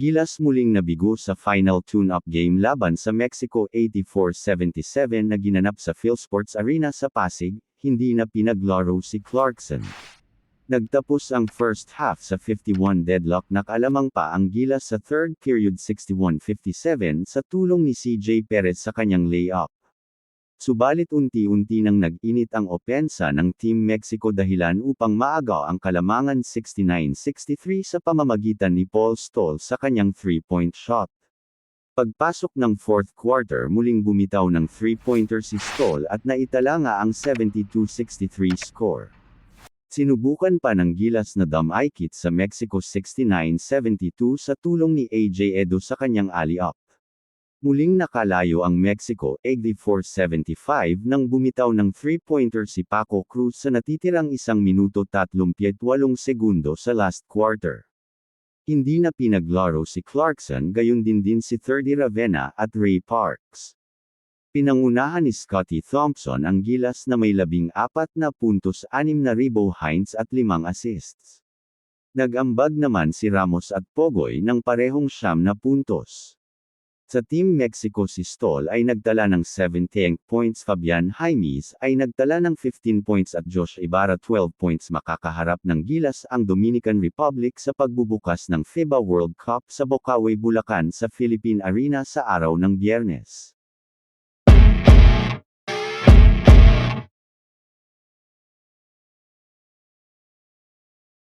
Gilas muling nabigo sa final tune-up game laban sa Mexico 84-77 na ginanap sa PhilSports Arena sa Pasig, hindi na pinaglaro si Clarkson. Nagtapos ang first half sa 51 deadlock nakalamang pa ang Gilas sa third period 61-57 sa tulong ni CJ Perez sa kanyang layup. Subalit unti-unti nang nag-init ang opensa ng Team Mexico dahilan upang maagaw ang kalamangan 69-63 sa pamamagitan ni Paul Stoll sa kanyang three-point shot. Pagpasok ng fourth quarter muling bumitaw ng three-pointer si Stoll at naitala nga ang 72-63 score. Sinubukan pa ng gilas na Damaikit sa Mexico 69-72 sa tulong ni AJ Edo sa kanyang alley-up. Muling nakalayo ang Mexico 84-75 nang bumitaw ng three-pointer si Paco Cruz sa natitirang isang minuto 38 segundo sa last quarter. Hindi na pinaglaro si Clarkson gayon din din si 30 Ravenna at Ray Parks. Pinangunahan ni Scotty Thompson ang gilas na may labing apat na puntos anim na Rebo Hines at limang assists. Nag-ambag naman si Ramos at Pogoy ng parehong siyam na puntos. Sa Team Mexico si Stoll ay nagtala ng 17 points Fabian Jaimes ay nagtala ng 15 points at Josh Ibarra 12 points makakaharap ng gilas ang Dominican Republic sa pagbubukas ng FIBA World Cup sa Bocaue, Bulacan sa Philippine Arena sa araw ng biyernes.